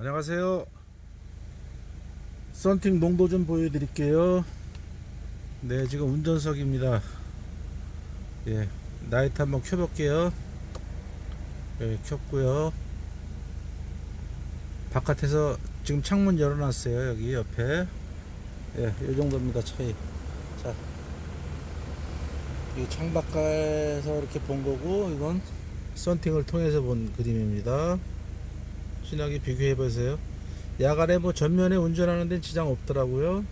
안녕하세요. 썬팅 농도 좀 보여드릴게요. 네, 지금 운전석입니다. 예, 나이트 한번 켜볼게요. 예, 켰고요. 바깥에서 지금 창문 열어놨어요. 여기 옆에. 예, 이 정도입니다. 차이. 자, 이 창밖에서 이렇게 본 거고, 이건 썬팅을 통해서 본 그림입니다. 신하게 비교해 보세요. 야간에 뭐 전면에 운전하는 데는 지장 없더라고요.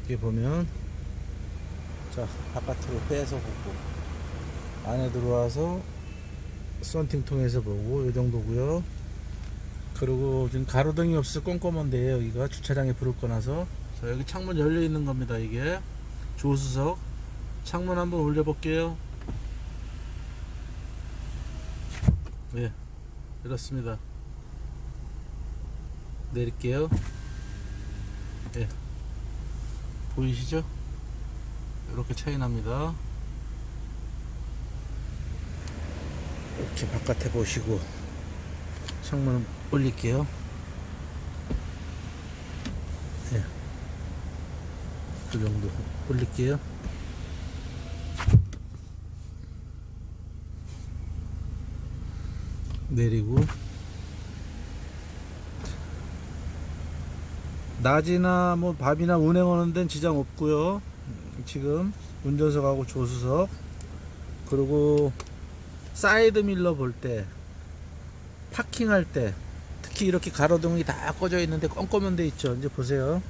이렇게 보면 자 바깥으로 빼서 보고 안에 들어와서 썬팅 통해서 보고 이 정도고요. 그리고 지금 가로등이 없어 꼼꼼한데 여기가 주차장에 불을 꺼놔서 자 여기 창문 열려 있는 겁니다. 이게 조수석 창문 한번 올려 볼게요. 네. 이렇습니다. 내릴게요. 예. 보이시죠? 이렇게 차이 납니다. 이렇게 바깥에 보시고 창문을 올릴게요. 예. 그 정도 올릴게요. 내리고. 낮이나 뭐 밤이나 운행하는 데는 지장 없고요. 지금 운전석하고 조수석. 그리고 사이드 밀러 볼 때 파킹할 때 특히 이렇게 가로등이 다 꺼져 있는데 껌껌한 데 있죠. 이제 보세요.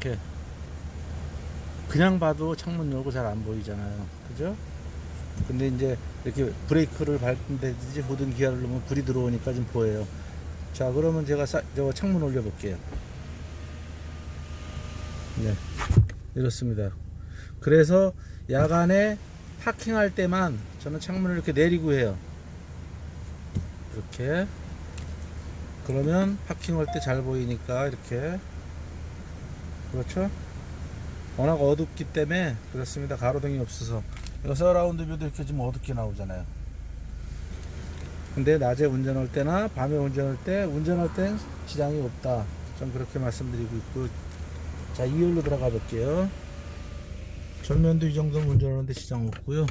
이렇게. 그냥 봐도 창문 열고 잘 안 보이잖아요. 그죠 근데 이제 이렇게 브레이크를 밟는다든지 모든 기아를 넣으면 불이 들어오니까 좀 보여요. 자, 그러면 제가 사, 저 창문 올려 볼게요. 네. 이렇습니다. 그래서 야간에 파킹할 때만 저는 창문을 이렇게 내리고 해요. 이렇게. 그러면 파킹할 때 잘 보이니까 이렇게. 그렇죠? 워낙 어둡기 때문에 그렇습니다. 가로등이 없어서. 이거 서라운드 뷰도 이렇게 좀 어둡게 나오잖아요. 근데 낮에 운전할 때나 밤에 운전할 때 운전할 땐 지장이 없다. 좀 그렇게 말씀드리고 있고 자 2열로 들어가 볼게요. 전면도 이 정도면 운전하는데 지장 없고요.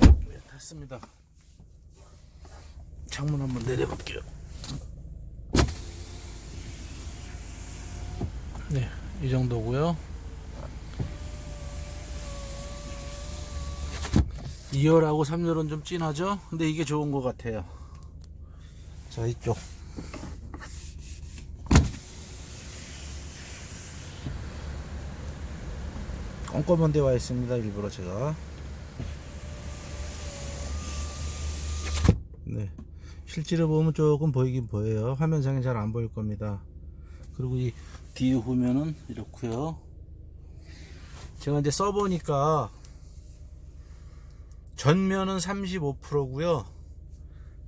네, 탔습니다. 창문 한번 내려볼게요. 네, 이 정도고요. 2열하고 3열은 좀 진하죠? 근데 이게 좋은 것 같아요. 자, 이쪽. 꼼꼼한 데 와 있습니다. 일부러 제가. 네. 실제로 보면 조금 보이긴 보여요. 화면상에 잘 안 보일 겁니다. 그리고 이 뒤에 후면은 이렇고요. 제가 이제 써보니까 전면은 35%고요.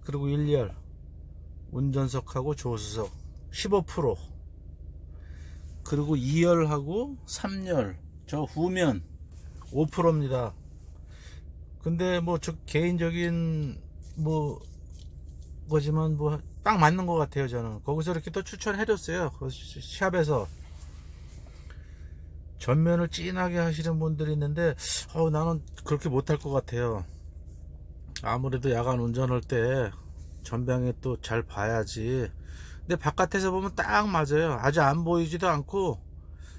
그리고 1열 운전석하고 조수석 15% 그리고 2열하고 3열 저 후면 5%입니다. 근데 뭐 저 개인적인 뭐 거지만 뭐 딱 맞는 것 같아요 저는. 거기서 이렇게 또 추천해줬어요. 그 샵에서. 전면을 진하게 하시는 분들이 있는데 어, 나는 그렇게 못할 것 같아요. 아무래도 야간 운전할 때 전방에 또 잘 봐야지. 근데 바깥에서 보면 딱 맞아요. 아주 안 보이지도 않고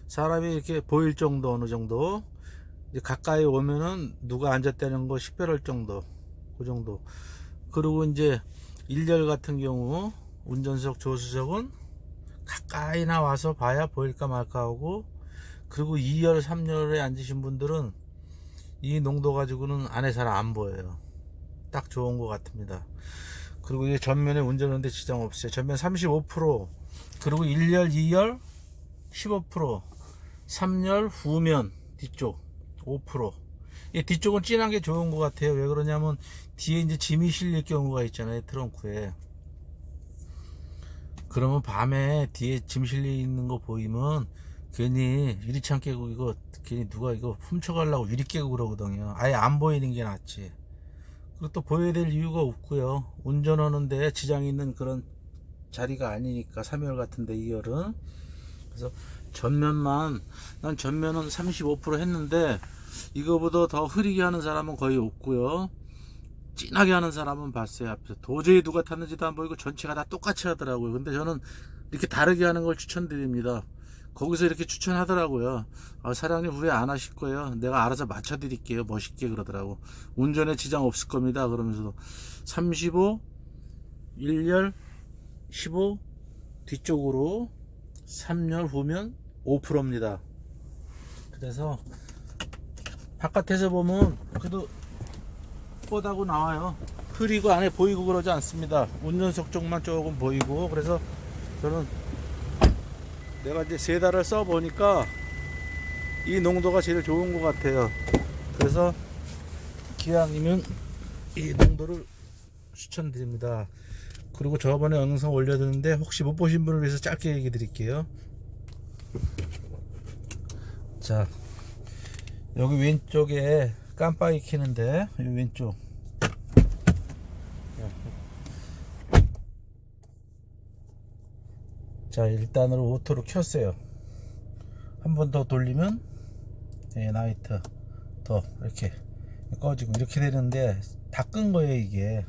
사람이 이렇게 보일 정도 어느 정도. 가까이 오면은 누가 앉았다는 거 식별할 정도 그 정도. 그리고 이제 1열 같은 경우 운전석 조수석은 가까이 나와서 봐야 보일까 말까 하고 그리고 2열 3열에 앉으신 분들은 이 농도 가지고는 안에 잘 안 보여요. 딱 좋은 것 같습니다. 그리고 이게 전면에 운전하는데 지장 없어요. 전면 35% 그리고 1열 2열 15% 3열 후면 뒤쪽 5%. 이 뒤쪽은 진한 게 좋은 것 같아요. 왜 그러냐면 뒤에 이제 짐이 실릴 경우가 있잖아요. 트렁크에. 그러면 밤에 뒤에 짐 실려 있는 거 보이면 괜히 유리창 깨고 이거 괜히 누가 이거 훔쳐가려고 유리 깨고 그러거든요. 아예 안 보이는 게 낫지. 그리고 또 보여야 될 이유가 없고요. 운전하는데 지장이 있는 그런 자리가 아니니까 3열 같은데 2열은 그래서 전면만 난 전면은 35% 했는데 이거보다 더 흐리게 하는 사람은 거의 없고요. 진하게 하는 사람은 봤어요 앞에서 도저히 누가 탔는지도 안 보이고 전체가 다 똑같이 하더라고요. 근데 저는 이렇게 다르게 하는 걸 추천드립니다. 거기서 이렇게 추천하더라고요. 아, 사장님 후회 안 하실 거예요. 내가 알아서 맞춰 드릴게요. 멋있게 그러더라고. 운전에 지장 없을 겁니다. 그러면서 35, 1열, 15, 뒤쪽으로 3열 후면 5%입니다. 그래서 바깥에서 보면 그래도 뻗하고 나와요. 흐리고 안에 보이고 그러지 않습니다. 운전석 쪽만 조금 보이고 그래서 저는 내가 이제 세 달을 써 보니까 이 농도가 제일 좋은 것 같아요. 그래서 기왕이면 이 농도를 추천드립니다. 그리고 저번에 영상 올려드는데 혹시 못 보신 분을 위해서 짧게 얘기 드릴게요. 자, 여기 왼쪽에 깜빡이 켜는데 이 왼쪽. 자 일단으로 오토로 켰어요. 한 번 더 돌리면 예, 나이트. 더 이렇게 꺼지고 이렇게 되는데 다 끈 거예요 이게.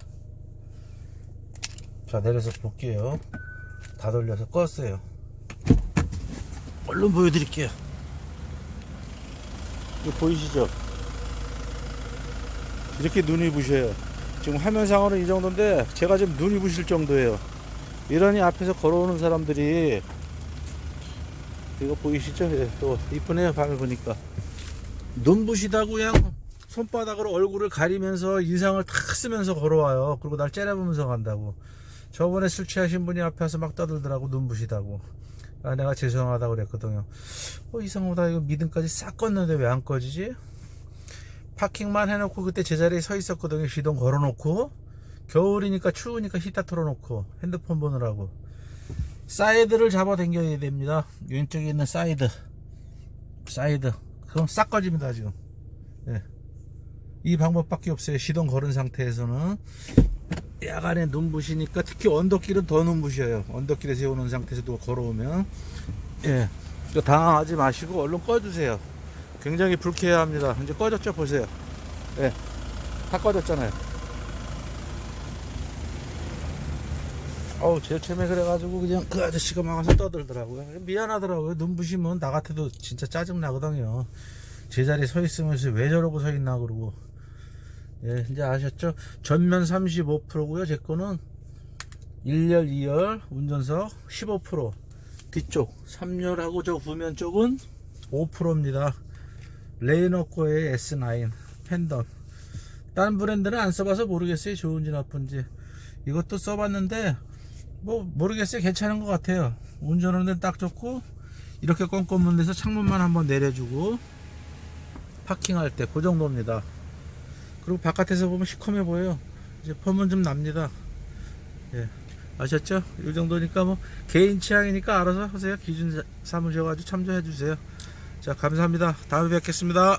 자 내려서 볼게요. 다 돌려서 껐어요. 얼른 보여드릴게요 이거 보이시죠? 이렇게 눈이 부셔요. 지금 화면상으로는 이 정도인데 제가 지금 눈이 부실 정도예요. 이러니 앞에서 걸어오는 사람들이 이거 보이시죠? 예, 또 이쁘네요 밤에 보니까. 눈부시다고 그냥 손바닥으로 얼굴을 가리면서 인상을 탁 쓰면서 걸어와요. 그리고 날 째려보면서 간다고. 저번에 술 취하신 분이 앞에서 막 떠들더라고 눈부시다고 아 내가 죄송하다고 그랬거든요. 어 이상하다 이거 미등까지 싹 껐는데 왜 안 꺼지지? 파킹만 해놓고 그때 제자리에 서 있었거든요. 시동 걸어놓고. 겨울이니까 추우니까 히터 틀어놓고 핸드폰 보느라고. 사이드를 잡아 당겨야 됩니다. 왼쪽에 있는 사이드. 사이드. 그럼 싹 꺼집니다 지금. 예. 이 방법밖에 없어요. 시동 걸은 상태에서는 야간에 눈부시니까 특히 언덕길은 더 눈부셔요. 언덕길에 세우는 상태에서 누가 걸어오면. 예. 또 당황하지 마시고 얼른 꺼주세요. 굉장히 불쾌합니다. 이제 꺼졌죠? 보세요. 예. 다 꺼졌잖아요. 어우 제일 처음에 그래가지고 그냥 그 아저씨가 막 와서 떠들더라고요. 미안하더라고요. 눈부시면 나 같아도 진짜 짜증 나거든요. 제자리에 서 있으면서 왜 저러고 서 있나 그러고 예 이제 아셨죠? 전면 35%고요. 제 거는 1열 2열 운전석 15% 뒤쪽 3열하고 저 후면 쪽은 5%입니다. 레이너 거의 S9 팬덤 다른 브랜드는 안 써봐서 모르겠어요. 좋은지 나쁜지. 이것도 써봤는데 뭐 모르겠어요. 괜찮은 것 같아요. 운전하는 데 딱 좋고 이렇게 껌껌한 데서 창문만 한번 내려주고 파킹할 때 그 정도입니다 그리고 바깥에서 보면 시커매 보여요. 이제 펌은 좀 납니다. 예. 아셨죠? 이 정도니까 뭐 개인 취향이니까 알아서 하세요. 기준 삼으셔가지고 참조해 주세요. 자 감사합니다. 다음에 뵙겠습니다